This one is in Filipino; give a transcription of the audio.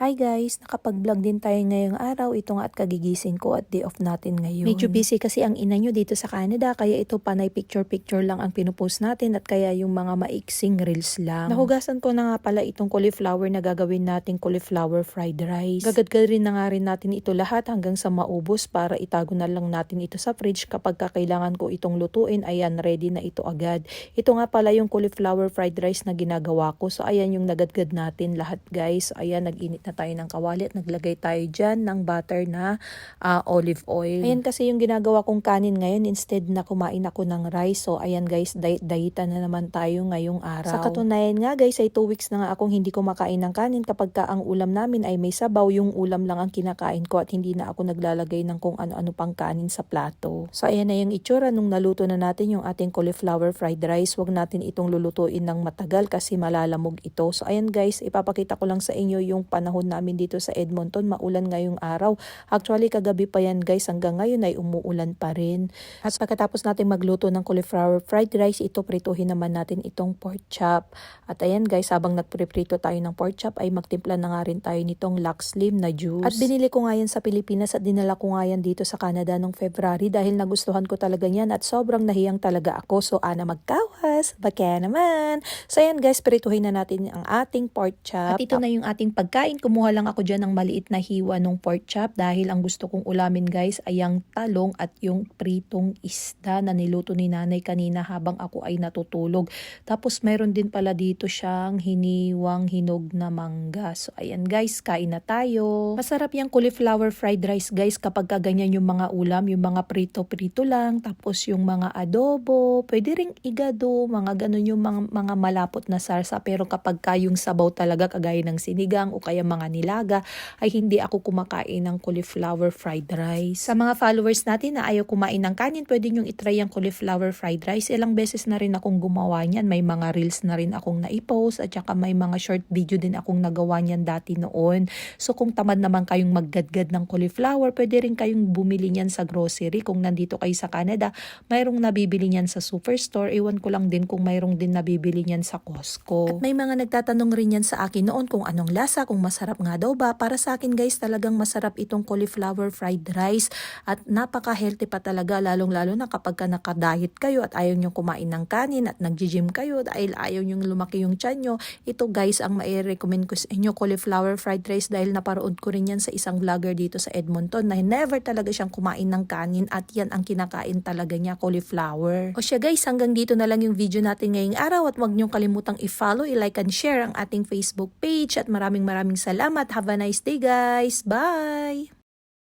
Hi guys, nakapag-vlog din tayo ngayong araw. Ito nga at kagigising ko at day off natin ngayon. Medyo busy kasi ang ina nyo dito sa Canada, kaya ito panay picture-picture lang ang pinupost natin at kaya yung mga maiksing reels lang. Nahugasan ko na nga pala itong cauliflower na gagawin nating cauliflower fried rice. Gagadgad rin na nga rin natin ito lahat hanggang sa maubos para itago na lang natin ito sa fridge kapag kakailangan ko itong lutuin. Ayan, ready na ito agad. Ito nga pala yung cauliflower fried rice na ginagawa ko. So ayan yung nagadgad natin lahat guys. Ayan, nag-init na tayo ng kawali at naglagay tayo dyan ng butter na ah, olive oil. Ayan kasi yung ginagawa kong kanin ngayon instead na kumain ako ng rice. So ayan guys, diet-dietan na naman tayo ngayong araw. Sa katunayan nga guys, ay 2 weeks na nga akong hindi kumakain ng kanin kapag ka ang ulam namin ay may sabaw, yung ulam lang ang kinakain ko at hindi na ako naglalagay ng kung ano-ano pang kanin sa plato. So ayan na yung itsura nung naluto na natin yung ating cauliflower fried rice. Huwag natin itong lulutuin ng matagal kasi malalamog ito. So ayan guys, ipapakita ko lang sa inyo yung panahon namin dito sa Edmonton. Maulan ngayong araw. Actually, kagabi pa yan guys. Hanggang ngayon ay umuulan pa rin. At pagkatapos natin magluto ng cauliflower fried rice, ito prituhin naman natin itong pork chop. At ayan guys, habang nagpriprito tayo ng pork chop, ay magtimpla na nga rin tayo nitong lax slim na juice. At binili ko nga yan sa Pilipinas at dinala ko nga yan dito sa Canada noong February dahil nagustuhan ko talaga yan at sobrang nahiyang talaga ako. So, ana magkawas. Baka naman. So, ayan guys, prituhin na natin ang ating pork chop. At ito na yung ating pagkain. Kumuha lang ako dyan ng maliit na hiwa ng pork chop dahil ang gusto kong ulamin guys ay ang talong at yung pritong isda na niluto ni nanay kanina habang ako ay natutulog. Tapos meron din pala dito siyang hiniwang hinog na mangga. So ayan guys, kain na tayo. Masarap yung cauliflower fried rice guys kapag kaganyan yung mga ulam, yung mga prito-prito lang, tapos yung mga adobo, pwede ring igado, mga ganun yung mga, mga malapot na sarsa. Pero kapag ka yung sabaw talaga kagaya ng sinigang o kaya mga nilaga, ay hindi ako kumakain ng cauliflower fried rice. Sa mga followers natin na ayaw kumain ng kanin, pwede nyong itry ang cauliflower fried rice. Ilang beses na rin akong gumawa niyan. May mga reels na rin akong naipost at saka may mga short video din akong nagawa niyan dati noon. So kung tamad naman kayong maggadgad ng cauliflower, pwede rin kayong bumili niyan sa grocery. Kung nandito kayo sa Canada, mayroong nabibili niyan sa superstore. Iwan ko lang din kung mayroong din nabibili niyan sa Costco. At may mga nagtatanong rin yan sa akin noon kung anong lasa, kung masarap nga daw ba. Para sa akin guys, talagang masarap itong cauliflower fried rice at napaka-healthy pa talaga lalong-lalo na kapag ka nakadiet kayo at ayaw nyo kumain ng kanin at nag-gym kayo dahil ayaw nyo lumaki yung tiyan nyo. Ito guys ang mai-recommend ko sa inyo cauliflower fried rice dahil naparood ko rin yan sa isang vlogger dito sa Edmonton na never talaga siyang kumain ng kanin at yan ang kinakain talaga niya cauliflower. O siya guys, hanggang dito na lang yung video natin ngayong araw at huwag niyong kalimutang i-follow, i-like and share ang ating Facebook page at maraming maraming salamat. Have a nice day guys. Bye!